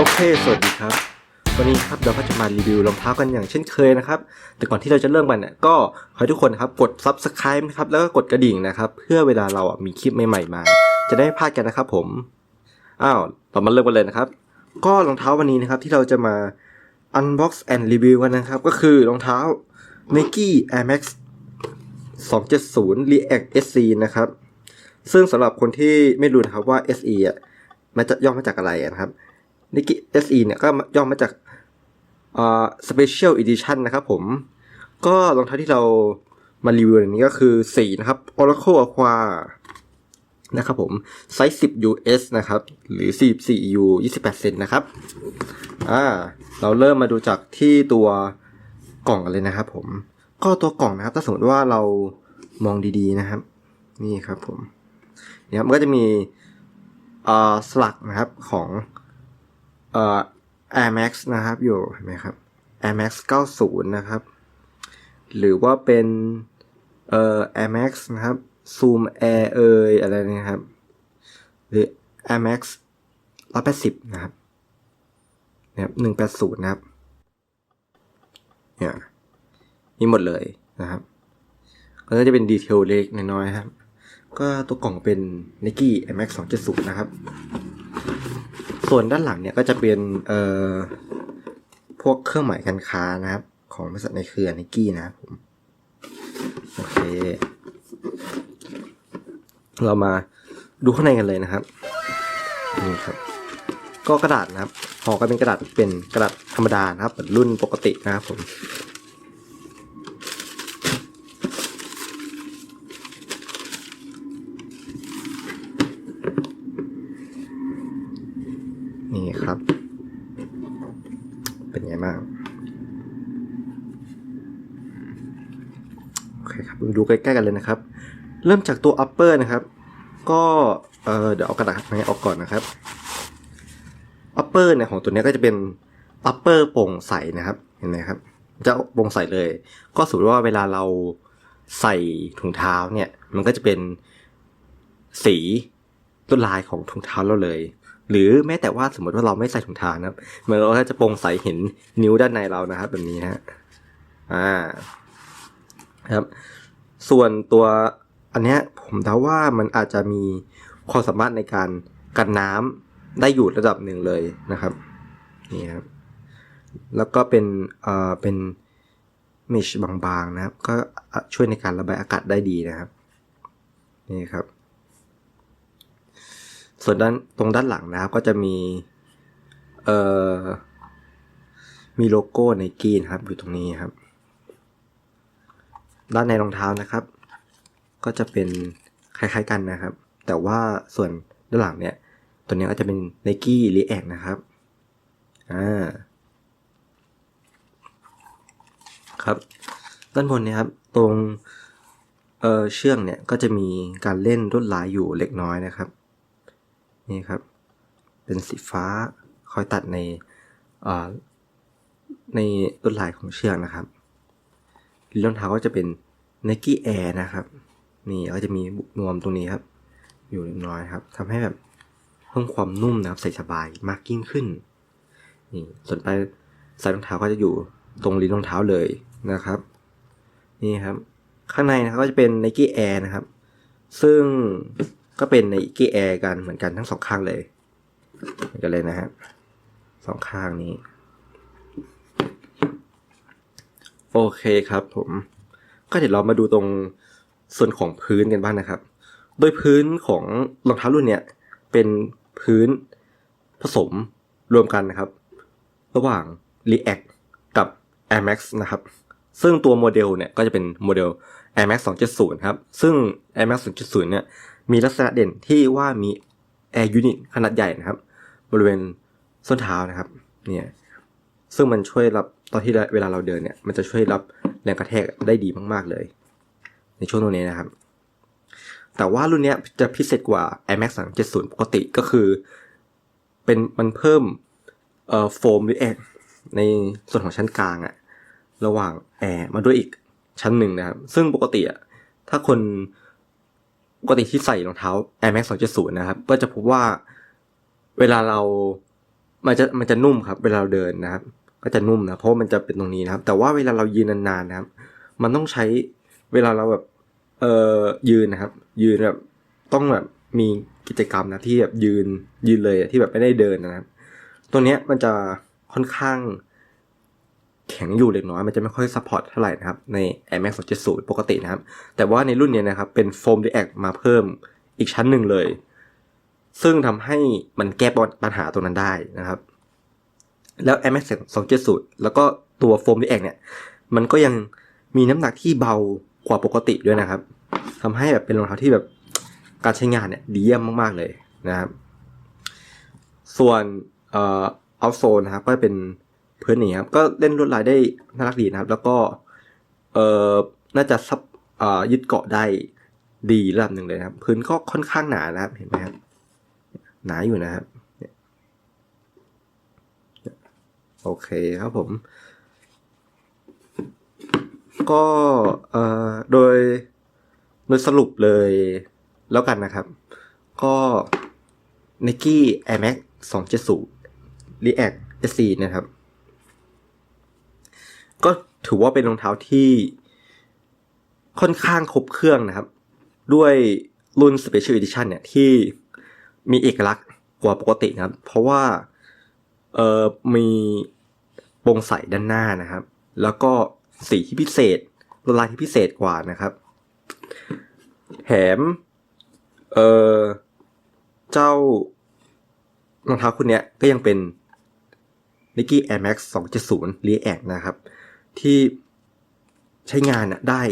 โอเค สวัสดีครับ วันนี้ครับเราก็จะมารีวิวรองเท้ากันอย่างเช่นเคยนะครับ แต่ก่อนที่เราจะเริ่มกันเนี่ยก็ขอให้ทุกคนครับกด subscribe นะครับ แล้วก็กดกระดิ่งนะครับ เพื่อเวลาเราอะมีคลิปใหม่ๆมา จะได้ไม่พลาดกันนะครับผม อ้าวเรามาเริ่มกันเลยนะครับ ก็รองเท้าวันนี้นะครับที่เราจะมา unbox and review กันนะครับ ก็คือรองเท้า Nike Air Max 270 React SC นะครับ ซึ่งสำหรับคนที่ไม่รู้นะครับว่า SE อะมันจะย่อมาจากอะไรนะครับ Nike SE เนี่ยก็ย่อมาจากอ่า Special Edition นะครับผม ก็รองเท้าที่เรามารีวิวในนี้ก็คือสีนะครับ Oracle Aqua นะครับผมไซส์ 10 US นะครับ หรือ 44 EU 28 เซนนะครับ อ่า เราเริ่มมาดูจากที่ตัวกล่องกันเลยนะครับผม ก็ตัวกล่องนะครับ ถ้าสมมติว่าเรามองดีๆนะครับ นี่ครับผมเนี่ยมันก็จะมีอ่าสลักนะครับของ เอ่อ Air Max นะครับ อยู่เห็นไหมครับ Air Max 90 นะครับ หรือว่าเป็นเอ่อ Air Max นะครับ Zoom Air เอยอะไรเนี่ยครับ หรือ Air Max 180 นะครับนะครับ180 นะครับเนี่ยมีหมดเลยนะครับ ก็จะเป็นดีเทลเล็กน้อยๆครับ ก็ตัวกล่องเป็น Nike Air Max 270 นะครับ ส่วนด้านหลังเนี่ยก็จะเป็นเอ่อพวกเครื่องหมายการค้านะครับ ของบริษัทในเครือ Nike นะครับผมโอเค เรามาดูข้างในกันเลยนะครับนี่ครับ ก็กระดาษนะครับห่อก็เป็นกระดาษเป็นกระดาษธรรมดานะครับเหมือนรุ่นปกตินะครับผม นี่ครับ เป็นไงบ้าง โอ เคครับมาดูใกล้ๆกันเลยนะครับ เริ่มจากตัว upper นะครับ ก็เเดี๋ยวเอากระดาษนี้ออกก่อนนะครับ upper เนี่ยของตัวนี้ก็จะเป็น upper โปร่งใสนะครับ เห็นไหมครับ จะโปร่งใสเลย ก็สมมติว่าเวลาเราใส่ถุงเท้าเนี่ย มันก็จะเป็นสีลวดลายของถุงเท้าเราเลย หรือแม้แต่ว่าสมมติว่าเราไม่ใส่ถุงเท้านะครับมันเราก็จะโปร่งใสเห็นนิ้วด้านในเรานะครับ แบบนี้ฮะอ่า ครับ ส่วนตัวอันเนี้ยผมเดาว่ามันอาจจะมีความสามารถในการกันน้ำได้อยู่ระดับหนึ่งเลยนะครับนี่ครับแล้วก็เป็นเอ่อเป็นเมชบางๆนะครับ ก็ช่วยในการระบายอากาศได้ดีนะครับนี่ครับ ส่วนด้านตรงด้านหลังนะครับก็จะมีเอ่อมีโลโก้ไนกี้นะครับอยู่ตรงนี้ครับ ด้านในรองเท้านะครับ ก็จะเป็นคล้ายๆกันนะครับ แต่ว่าส่วนด้านหลังเนี่ย ตัวนี้ก็จะเป็น Nike React นะครับอ่าครับ ด้านบนเนี่ยครับตรงเอ่อเชือกเนี่ยก็จะมีการเล่นลวดลายอยู่เล็กน้อยนะครับ นี่ครับ เป็นสีฟ้าคอยตัดในอ่าในลวดลายของเชือกนะครับ รองเท้าก็จะเป็น Nike Air นะครับ นี่ก็จะมีบุกนวมตรงนี้ครับ อยู่เล็กน้อยครับทำให้แบบเพิ่มความนุ่มนะครับใส่สบายมากยิ่งขึ้น นี่ส่วนปลายสายรองเท้าก็จะอยู่ตรงลิ้นรองเท้าเลยนะครับ นี่ครับ ข้างในนะครับก็จะเป็น Nike Air นะครับ ซึ่งก็เป็น Nike Air กันเหมือนกันทั้งสองข้างเลย เหมือนกันเลยนะฮะสองข้างนี้ โอเคครับผม ก็เดี๋ยวเรามาดูตรงส่วนของพื้นกันบ้างนะครับ โดยพื้นของรองเท้ารุ่นเนี้ยเป็นพื้นผสมรวมกันนะครับ ระหว่าง React กับ Air Max นะครับ ซึ่งตัวโมเดลเนี่ยก็จะเป็นโมเดล Air Max 2.0 ครับ ซึ่ง Air Max 2.0 เนี่ยมีลักษณะเด่นที่ว่ามี Air Unit ขนาดใหญ่นะครับ บริเวณส้นเท้านะครับ เนี่ย ซึ่งมันช่วยรับ ตอนที่เวลาเราเดินเนี่ยมันจะช่วยรับแรงกระแทกได้ดีมาก ๆเลย ในช่วงตรงนี้นะครับ แต่ว่ารุ่นนี้จะพิเศษกว่า Air Max 370 ปกติก็คือ เป็นมันเพิ่มเอ่อโฟมหรือแอร์ในส่วนของชั้นกลางอะระหว่างแอร์มาด้วยอีกชั้นหนึ่งนะครับ ซึ่งปกติอะถ้าคนปกติที่ใส่รองเท้า Air Max 270 นะครับ ก็จะพบว่าเวลาเรา มันจะมันจะนุ่มครับ เวลาเราเดินนะครับ ก็จะนุ่มนะเพราะมันจะเป็นตรงนี้นะครับ แต่ว่าเวลาเรายืนนานๆนะครับ มันต้องใช้เวลาเราแบบเอ่อยืนนะครับ ยืนแบบต้องแบบมีกิจกรรมนะที่แบบยืนยืนเลยที่แบบไม่ได้เดินนะครับ ตัวเนี้ยมันจะค่อนข้าง แข็งอยู่เล็กน้อยมันจะไม่ค่อยซัพพอร์ตเท่าไหร่นะครับใน Air Max 270 ปกตินะครับ แต่ว่าในรุ่นเนี้ยนะครับเป็นโฟม React มาเพิ่มอีกชั้นหนึ่งเลย ซึ่งทำให้มันแก้ปัญหาตรงนั้นได้นะครับ แล้ว Air Max 270 แล้วก็ตัวโฟม React เนี่ย มันก็ยังมีน้ำหนักที่เบากว่าปกติด้วยนะครับทำให้แบบเป็นรองเท้าที่แบบการใช้งานเนี่ยดีเยี่ยมมาก ๆ เลยนะครับ ส่วนเอ่อเอาโซนนะครับ ก็เป็นพื้นนี้ครับ ก็เล่นลวดลายได้น่ารักดีนะครับ แล้วก็เอ่อน่าจะซับเอ่อยึดเกาะได้ดีระดับหนึ่งเลยนะครับ พื้นก็ค่อนข้างหนานะครับ เห็นไหมครับ หนาอยู่นะครับ โอเคครับผม ก็เอ่อโดยโดยสรุปเลยแล้วกันนะครับ ก็ Nike Air Max 270 React SC นะครับ ก็ถือว่าเป็นรองเท้าที่ค่อนข้างครบเครื่องนะครับ ด้วยรุ่น Special Edition เนี่ยที่มีเอกลักษณ์กว่าปกตินะครับ เพราะว่าเอ่อมี ปร่งใสด้านหน้านะครับ แล้วก็สีที่พิเศษลวดลายที่พิเศษกว่านะครับแถมเออเจ้ารองเท้าคุณเนี้ยก็ยังเป็น Nike Air Max 270 React นะครับ ที่ใช้งานน่ะได้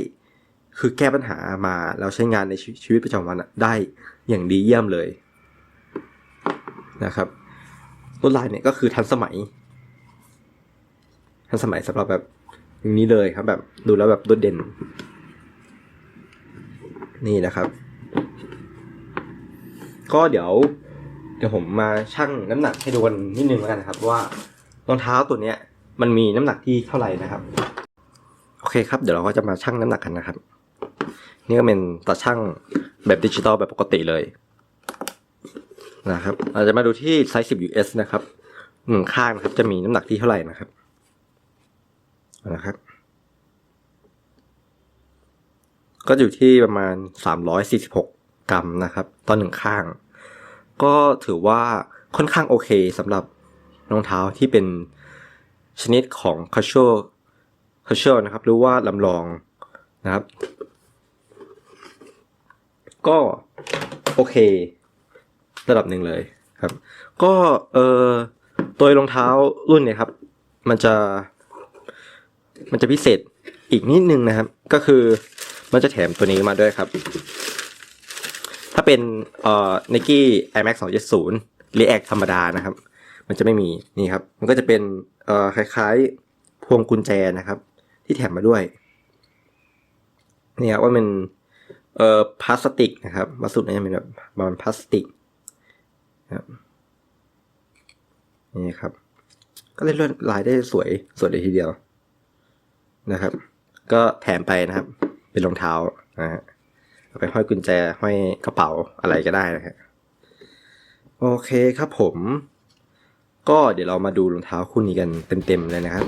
คือแก้ปัญหามาแล้วใช้งานในชีวิตประจำวันน่ะได้อย่างดีเยี่ยมเลยนะครับลวดลายเนี่ยก็คือทันสมัย ทันสมัยสำหรับแบบอย่างนี้เลยครับแบบดูแล้วแบบโดดเด่น นี่นะครับ ก็เดี๋ยว เดี๋ยวผมมาชั่งน้ำหนักให้ดูกันนิดนึงแล้วกันนะครับ ว่ารองเท้าตัวเนี้ย มันมีน้ำหนักที่เท่าไหร่นะครับ โอเคครับ เดี๋ยวเราก็จะมาชั่งน้ำหนักกันนะครับ นี่ก็เป็นตาชั่งแบบดิจิตอลแบบปกติเลยนะครับเราจะมาดูที่ไซส์ 10 US นะครับหนึ่งข้างนะครับจะมีน้ำหนักที่เท่าไหร่นะครับ นะครับ ก็อยู่ที่ประมาณ 346 กรัมนะครับต่อหนึ่งข้าง ก็ถือว่าค่อนข้างโอเคสำหรับรองเท้าที่เป็นชนิดของ casual casual นะครับ หรือว่าลำลองนะครับ ก็โอเค ระดับหนึ่งเลยครับ ก็เออตัวรองเท้ารุ่นเนี่ยครับ มันจะ มันจะพิเศษอีกนิดนึงนะครับ ก็คือมันจะแถมตัวนี้มาด้วยครับ ถ้าเป็นเอ่อ Nike Air Max 270 React ธรรมดานะครับ มันจะไม่มีนี่ครับ มันก็จะเป็นเอ่อคล้ายๆ พวงกุญแจนะครับ ที่แถมมาด้วยนี่ครับว่ามันเอ่อพลาสติกนะครับวัสดุนี่ยเป็นแบบมันพลาสติกนะครับนี่ครับ ก็เล่นลวดลายได้สวยสวยเลยทีเดียว นะครับ ก็แถมไปนะครับ เป็นรองเท้านะฮะเอาไปห้อยกุญแจห้อยกระเป๋าอะไรก็ได้นะฮะโอเคครับผม ก็เดี๋ยวเรามาดูรองเท้าคู่นี้กันเต็มๆเลยนะครับ